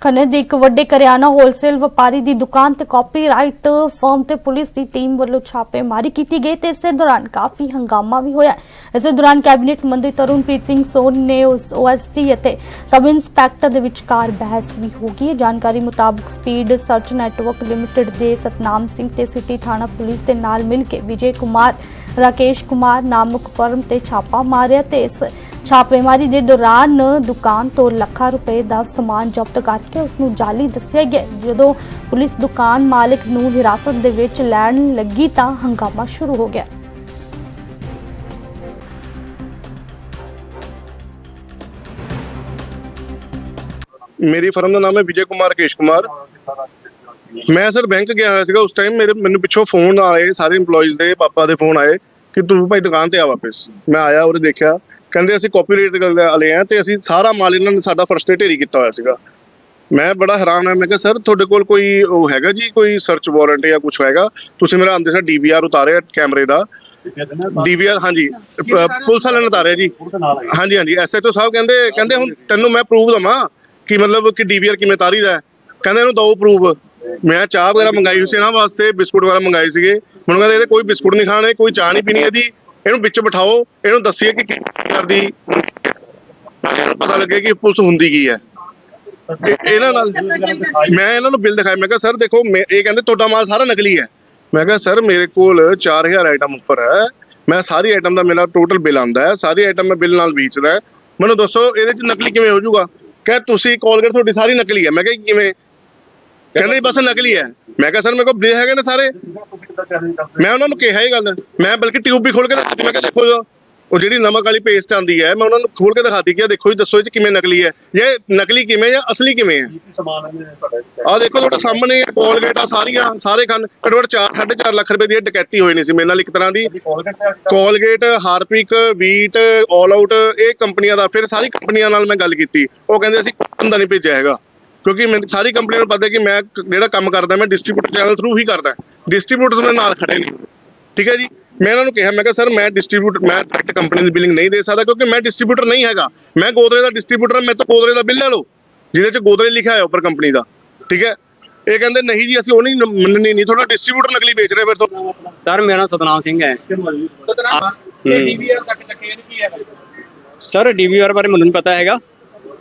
ਖੰਨੇ ਦੀ ਇੱਕ ਵੱਡੇ ਕਰਿਆਨਾ ਹੋਲਸੇਲ ਵਪਾਰੀ ਦੀ ਦੁਕਾਨ ਤੇ ਕਾਪੀਰਾਈਟ ਫਰਮ ਤੇ ਪੁਲਿਸ ਦੀ ਟੀਮ ਵੱਲੋਂ ਛਾਪੇਮਾਰੀ ਕੀਤੀ ਗਈ ਤੇ ਇਸੇ ਦੌਰਾਨ ਕਾਫੀ ਹੰਗਾਮਾ ਵੀ ਹੋਇਆ। ਇਸੇ ਦੌਰਾਨ ਕੈਬਨਿਟ ਮੰਤਰੀ ਤਰੁਣਪ੍ਰੀਤ ਸਿੰਘ ਸੋਨ ਨੇ ਉਸ ਓਐਸਟੀ ਅਤੇ ਸਬ ਇੰਸਪੈਕਟਰ ਦੇ ਵਿਚਕਾਰ ਬਹਿਸ ਵੀ ਹੋ ਗਈ। ਜਾਣਕਾਰੀ ਮੁਤਾਬਕ ਸਪੀਡ ਸਰਚ ਨੈਟਵਰਕ ਲਿਮਟਿਡ ਦੇ ਸਤਨਾਮ ਸਿੰਘ ਤੇ ਸਿਟੀ ਥਾਣਾ ਪੁਲਿਸ ਦੇ ਨਾਲ ਮਿਲ ਕੇ ਵਿਜੇ ਕੁਮਾਰ, ਰਾਕੇਸ਼ ਕੁਮਾਰ ਨਾਮਕ ਫਰਮ ਤੇ ਛਾਪਾ ਮਾਰਿਆ ਤੇ ਇਸ ਛਾਪੇਮਾਰੀ ਦੇ ਦੌਰਾਨ ਦੁਕਾਨ ਤੋਂ ਲੱਖਾਂ ਰੁਪਏ ਦਾ ਸਮਾਨ ਜ਼ਬਤ ਕਰਕੇ ਉਸ ਨੂੰ ਜਾਲੀ ਦੱਸਿਆ ਗਿਆ। ਜਦੋਂ ਪੁਲਿਸ ਦੁਕਾਨ ਮਾਲਕ ਨੂੰ ਹਿਰਾਸਤ ਦੇ ਵਿੱਚ ਲੈਣ ਲੱਗੀ ਤਾਂ ਹੰਗਾਮਾ ਸ਼ੁਰੂ ਹੋ ਗਿਆ। ਮੇਰੀ ਫਰਮ ਦਾ ਨਾਮ ਹੈ ਵਿਜੇ ਕੁਮਾਰ ਕੇਸ਼ ਕੁਮਾਰ। ਮੈਂ ਸਰ ਬੈਂਕ ਗਿਆ ਹੋਇਆ ਸੀਗਾ। ਉਸ ਟਾਈਮ ਮੇਰੇ, ਮੈਨੂੰ ਪਿੱਛੋਂ ਫੋਨ ਆਏ, ਸਾਰੇ EMPLOYEES ਦੇ, ਪਾਪਾ ਦੇ ਫੋਨ ਆਏ ਕਿ ਤੂੰ ਭਾਈ ਦੁਕਾਨ ਤੇ ਆ ਵਾਪਸ। ਮੈਂ ਆਇਆ ਉਹਨੇ ਦੇਖਿਆ। ਕਹਿੰਦੇ ਅਸੀਂ ਕਾਪੀਰਾਈਟ ਵਾਲੇ ਆ ਤੇ ਅਸੀਂ ਸਾਰਾ ਮਾਲ ਇਹਨਾਂ ਨੇ ਸਾਡਾ ਫਰਸਟ ਢੇਰੀ ਕੀਤਾ ਹੋਇਆ ਸੀਗਾ। ਮੈਂ ਬੜਾ ਹੈਰਾਨ ਆ, ਮੈਂ ਕਿਹਾ, ਸਰ, ਤੁਹਾਡੇ ਕੋਲ ਕੋਈ ਉਹ ਹੈਗਾ ਜੀ, ਕੋਈ ਸਰਚ ਵਾਰੰਟ ਜਾਂ ਕੁਝ ਹੈਗਾ ਤੁਸੀਂ ਮੇਰਾ ਆਂਦੇ ਸਾਰ ਡੀਵੀਆਰ ਉਤਾਰਿਆ ਕੈਮਰੇ ਦਾ। ਡੀਵੀਆਰ ਹਾਂਜੀ ਪੁਲਿਸ ਵਾਲਿਆਂ ਨੇ ਉਤਾਰਿਆ ਜੀ। ਹਾਂਜੀ ਹਾਂਜੀ ਐਸਐਚਓ ਸਾਹਿਬ ਕਹਿੰਦੇ ਕਹਿੰਦੇ ਹੁਣ ਤੈਨੂੰ ਮੈਂ ਪ੍ਰੂਫ ਦਵਾਂ ਕਿ ਮਤਲਬ ਕਿ ਡੀਵੀਆਰ ਕਿਵੇਂ ਤਾਰੀਦਾ ਹੈ? ਕਹਿੰਦੇ, ਇਹਨੂੰ ਦੋ ਪ੍ਰੂਫ ਮੈਂ ਚਾਹ ਵਗੈਰਾ ਮੰਗਾਈ ਹੋਈ ਸੀ ਇਹਨਾਂ ਵਾਸਤੇ, ਬਿਸਕੁਟ ਵਗੈਰਾ ਮੰਗਾਏ ਸੀਗੇ। ਮੈਨੂੰ ਕਹਿੰਦੇ, ਇਹਦੇ ਕੋਈ ਬਿਸਕੁਟ ਨਹੀਂ ਖਾਣੇ, ਕੋਈ ਚਾਹ ਨਹੀਂ ਪੀਣੀ ਇਹਦੀ। ਇਹਨੂੰ ਵਿੱਚ ਬਿਠਾਓ, ਇਹਨੂੰ ਦੱਸੀਏ ਕਿ ਕੀ ਕਰਦੀ ਇਹਨੂੰ ਪਤਾ ਲੱਗੇ ਕਿ ਪੁਲਿਸ ਹੁੰਦੀ ਕੀ ਹੈ। ਇਹਨਾਂ ਨਾਲ ਮੈਂ ਇਹਨਾਂ ਨੂੰ ਬਿੱਲ ਦਿਖਾਇਆ, ਮੈਂ ਕਿਹਾ, ਸਰ, ਦੇਖੋ ਇਹ ਕਹਿੰਦੇ, ਤੁਹਾਡਾ ਮਾਲ ਸਾਰਾ ਨਕਲੀ ਹੈ। ਮੈਂ ਕਿਹਾ, ਸਰ, ਮੇਰੇ ਕੋਲ 4000 ਆਈਟਮ ਉੱਪਰ ਹੈ। ਮੈਂ ਸਾਰੀ ਆਈਟਮ ਦਾ ਮੇਰਾ ਟੋਟਲ ਬਿੱਲ ਆਂਦਾ ਹੈ। ਸਾਰੀ ਆਈਟਮ ਮੈਂ ਬਿੱਲ ਨਾਲ ਵੇਚਦਾ ਮੈਨੂੰ ਦੱਸੋ, ਇਹਦੇ ਚ ਨਕਲੀ ਕਿਵੇਂ ਹੋ ਜਾਊਗਾ? ਕਹੇ, ਤੁਸੀਂ ਕੋਲਗੇਟ ਤੁਹਾਡੀ ਸਾਰੀ ਨਕਲੀ ਹੈ। ਮੈਂ ਕਿਹਾ ਕਿਵੇਂ? ਕਹਿੰਦੇ, ਬਸ ਨਕਲੀ ਹੈ। ਮੈਂ ਕਿਹਾ, ਸਰ, ਮੇਰੇ ਕੋਲ ਬਿੱਲ ਹੈਗੇ ਨੇ ਸਾਰੇ। ਮੈਂ ਉਹਨਾਂ ਨੂੰ ਕਿਹਾ ਇਹ ਗੱਲ। ਮੈਂ ਬਲਕਿ ਟਿਊਬ ਵੀ ਖੋਲ ਕੇ ਦਿਖਾਤੀ। ਮੈਂ ਕਿਹਾ, ਦੇਖੋ ਉਹ ਜਿਹੜੀ ਨਮਕ ਵਾਲੀ ਪੇਸਟ ਆਂਦੀ ਹੈ, ਮੈਂ ਉਹਨਾਂ ਨੂੰ ਖੋਲ ਕੇ ਦਿਖਾਤੀ ਕਿ ਆਹ ਦੇਖੋ ਜੀ, ਦੱਸੋ ਇਹ ਕਿਵੇਂ ਨਕਲੀ ਹੈ? ਇਹ ਨਕਲੀ ਕਿਵੇਂ ਜਾਂ ਅਸਲੀ ਕਿਵੇਂ ਹੈ? ਆਹ ਦੇਖੋ, ਤੁਹਾਡੇ ਸਾਹਮਣੇ ਕੋਲਗੇਟ ਆ ਸਾਰੀਆਂ, ਸਾਰੇ ਖਾਨ ਘੱਟੋ ਘੱਟ 4 4.5 ਲੱਖ ਰੁਪਏ ਦੀ ਡਕੈਤੀ ਹੋਈ ਨਹੀਂ ਸੀ। ਮੇਰੇ ਨਾਲ ਇੱਕ ਤਰ੍ਹਾਂ ਦੀ Colgate Harpic Veet All Out ਇਹ ਕੰਪਨੀਆਂ ਦਾ, ਫਿਰ ਸਾਰੀ ਕੰਪਨੀਆਂ ਨਾਲ ਮੈਂ ਗੱਲ ਕੀਤੀ। ਉਹ ਕਹਿੰਦੇ, ਅਸੀਂ ਬੰਦਾ ਨਹੀਂ ਭੇਜਿਆ ਹੈਗਾ। ਕਿਉਂਕਿ ਮੈਨੂੰ ਸਾਰੀ ਕੰਪਨੀਆਂ ਨੂੰ ਪਤਾ ਹੈ ਕਿ ਮੈਂ ਕ- ਜਿਹੜਾ ਕੰਮ ਕਰਦਾ ਮੈਂ ਡਿਸਟ੍ਰੀਬਿਊਟਰ ਚੈਨਲ ਥਰੂ ਹੀ ਕਰਦਾ। ਡਿਸਟ੍ਰੀਬਿਊਟਰਸ ਮੇਰੇ ਨਾਲ ਖੜੇ ਨੇ। ਠੀਕ ਹੈ ਜੀ? ਮੈਂ ਇਹਨਾਂ ਨੂੰ ਕਿਹਾ ਮੈਂ ਕਿਹਾ ਸਰ ਮੈਂ ਡਿਸਟ੍ਰੀਬਿਊਟਰ ਮੈਂ ਡਾਇਰੈਕਟ ਕੰਪਨੀ ਦੀ ਬਿਲਿੰਗ ਨਹੀਂ ਦੇ ਸਕਦਾ ਕਿਉਂਕਿ ਮੈਂ ਡਿਸਟ੍ਰੀਬਿਊਟਰ ਨਹੀਂ ਹੈਗਾ। ਮੈਂ ਗੋਦਰੇ ਦਾ ਡਿਸਟ੍ਰੀਬਿਊਟਰ ਮੈਂ ਤਾਂ ਗੋਦਰੇ ਦਾ ਬਿੱਲ ਲੈ ਲਓ ਜਿਹਦੇ ਚ ਗੋਦਰੇ ਲਿਖਿਆ ਹੋਇਆ ਉੱਪਰ ਕੰਪਨੀ ਦਾ। ਠੀਕ ਹੈ? ਇਹ ਕਹਿੰਦੇ ਨਹੀਂ ਜੀ ਅਸੀਂ ਉਹ ਨਹੀਂ ਮੰਨਣੀ ਨਹੀਂ ਤੁਹਾਡਾ ਡਿਸਟ੍ਰੀਬਿਊਟਰ ਨਕਲੀ ਵੇਚ ਰਿਹਾ ਫਿਰ ਤੋਂ। ਸਰ ਮੇਰਾ ਨਾਮ ਸਤਨਾਮ ਸਿੰਘ ਹੈ। ਸਰ ਡੀਵੀਆਰ ਬਾਰੇ ਮੈਨੂੰ ਨਹੀਂ ਪਤਾ ਹੈਗਾ।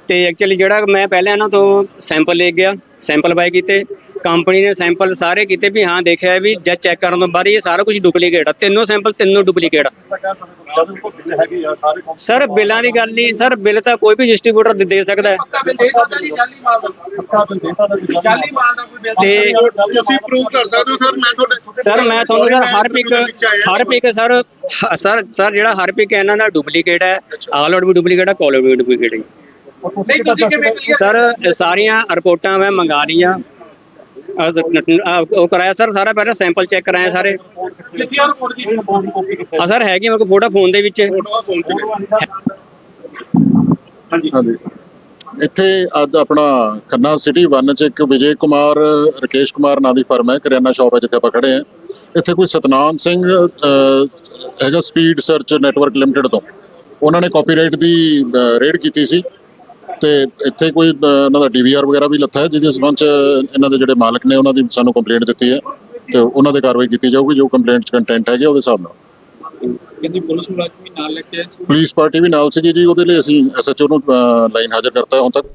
ਤੇ ਐਕਚੁਅਲੀ ਜਿਹੜਾ ਮੈਂ ਪਹਿਲਾਂ ਇਹਨਾਂ ਤੋਂ ਸੈਂਪਲ ਲੈ ਗਿਆ ਸੈਂਪਲ ਬਾਈ ਕੀਤੇ ਕੰਪਨੀ ਨੇ ਸੈਂਪਲ ਸਾਰੇ ਕੀਤੇ ਵੀ ਹਾਂ ਦੇਖਿਆ ਵੀ ਜਦ ਚੈੱਕ ਕਰਨ ਤੋਂ ਬਾਅਦ ਇਹ ਸਾਰਾ ਕੁਝ ਡੁਪਲੀਕੇਟ ਆ ਤਿੰਨੋਂ ਸੈਂਪਲ ਤਿੰਨੋਂ ਡੁਪਲੀਕੇਟ ਸਰ ਬਿੱਲਾਂ ਦੀ ਗੱਲ ਨਹੀਂ ਸਰ ਬਿੱਲ ਤਾਂ ਕੋਈ ਵੀ ਡਿਸਟ੍ਰੀਬਿਊਟਰ ਦੇ ਸਕਦਾ ਹੈ। ਤੇ ਤੁਸੀਂ ਪ੍ਰੂਵ ਕਰ ਸਕਦੇ ਹੋ ਸਰ ਮੈਂ ਤੁਹਾਡੇ ਸਰ ਮੈਂ ਤੁਹਾਨੂੰ sir Harpic Harpic sir sir sir ਜਿਹੜਾ ਹਰ ਪਿਕ ਇਹਨਾਂ ਦਾ ਡੁਪਲੀਕੇਟ ਹੈ ਆਲ ਆਊਟ ਵੀ ਡੁਪਲੀਕੇਟ ਹੈ ਕਾਲ ਆਊਟ ਵੀ ਡੁਪਲੀਕੇਟ ਹੈ। ਸਰ ਇਹ ਸਾਰੀਆਂ ਰਿਪੋਰਟਾਂ ਮੈਂ ਮੰਗਾ ਲਈਆਂ। ਆਹ ਸ- ਨ- ਆਹ ਉਹ ਕਰਾਇਆ ਸਰ ਸਾਰਾ ਪਹਿਲਾਂ ਸੈਂਪਲ ਚੈੱਕ ਕਰਾਇਆ ਸਾਰੇ। ਆ ਸਰ ਹੈਗੀ ਮੇਰੇ ਕੋਲ ਫੋਟੋ ਫੋਨ ਦੇ ਵਿੱਚ। ਹਾਂਜੀ। ਇੱਥੇ ਅੱਜ ਆਪਣਾ ਖੰਨਾ ਸਿਟੀ 1 ਚ ਇੱਕ ਵਿਜੇ ਕੁਮਾਰ ਰਕੇਸ਼ ਕੁਮਾਰ ਨਾਂ ਦੀ ਫਰਮ ਹੈ ਕਰਿਆਨਾ ਸ਼ਾਪ ਹੈ ਜਿੱਥੇ ਆਪਾਂ ਖੜੇ ਹਾਂ। ਇੱਥੇ ਕੋਈ ਸਤਨਾਮ ਸਿੰਘ ਅਹ, ਹੈਗਾ ਸਪੀਡ ਸਰਚ ਨੈਟਵਰਕ ਲਿਮਟਿਡ ਤੋਂ। ਉਹਨਾਂ ਨੇ ਕਾਪੀਰਾਈਟ ਦੀ ਰੇਡ ਕੀਤੀ ਸੀ। ਤੇ ਇੱਥੇ ਕੋਈ ਉਹਨਾਂ ਦਾ ਡੀਵੀਆਰ ਵਗੈਰਾ ਵੀ ਲੱਥਾ ਹੈ ਜਿਹਦੇ ਸੰਬੰਧ ਚ ਇਹਨਾਂ ਦੇ ਜਿਹੜੇ ਮਾਲਕ ਨੇ ਉਹਨਾਂ ਦੀ ਸਾਨੂੰ ਕੰਪਲੇਂਟ ਦਿੱਤੀ ਹੈ ਤੇ ਉਹਨਾਂ ਦੇ ਕਾਰਵਾਈ ਕੀਤੀ ਜਾਊਗੀ ਜੋ ਕੰਪਲੇਂਟ ਚ ਕੰਟੈਂਟ ਹੈਗੇ ਉਹਦੇ ਹਿਸਾਬ ਨਾਲ ਕਹਿੰਦੀ ਪੁਲਿਸ ਮੁਲਾਜ਼ਮ ਵੀ ਨਾਲ ਲੈ ਕੇ ਆਏ ਸੀ। ਪੁਲਿਸ ਪਾਰਟੀ ਵੀ ਨਾਲ ਸੀਗੀ ਜੀ ਉਹਦੇ ਲਈ ਅਸੀਂ ਐਸਐਚਓ ਨੂੰ ਲਾਈਨ ਹਾਜ਼ਰ ਕਰਤਾ ਹੁਣ ਤੱਕ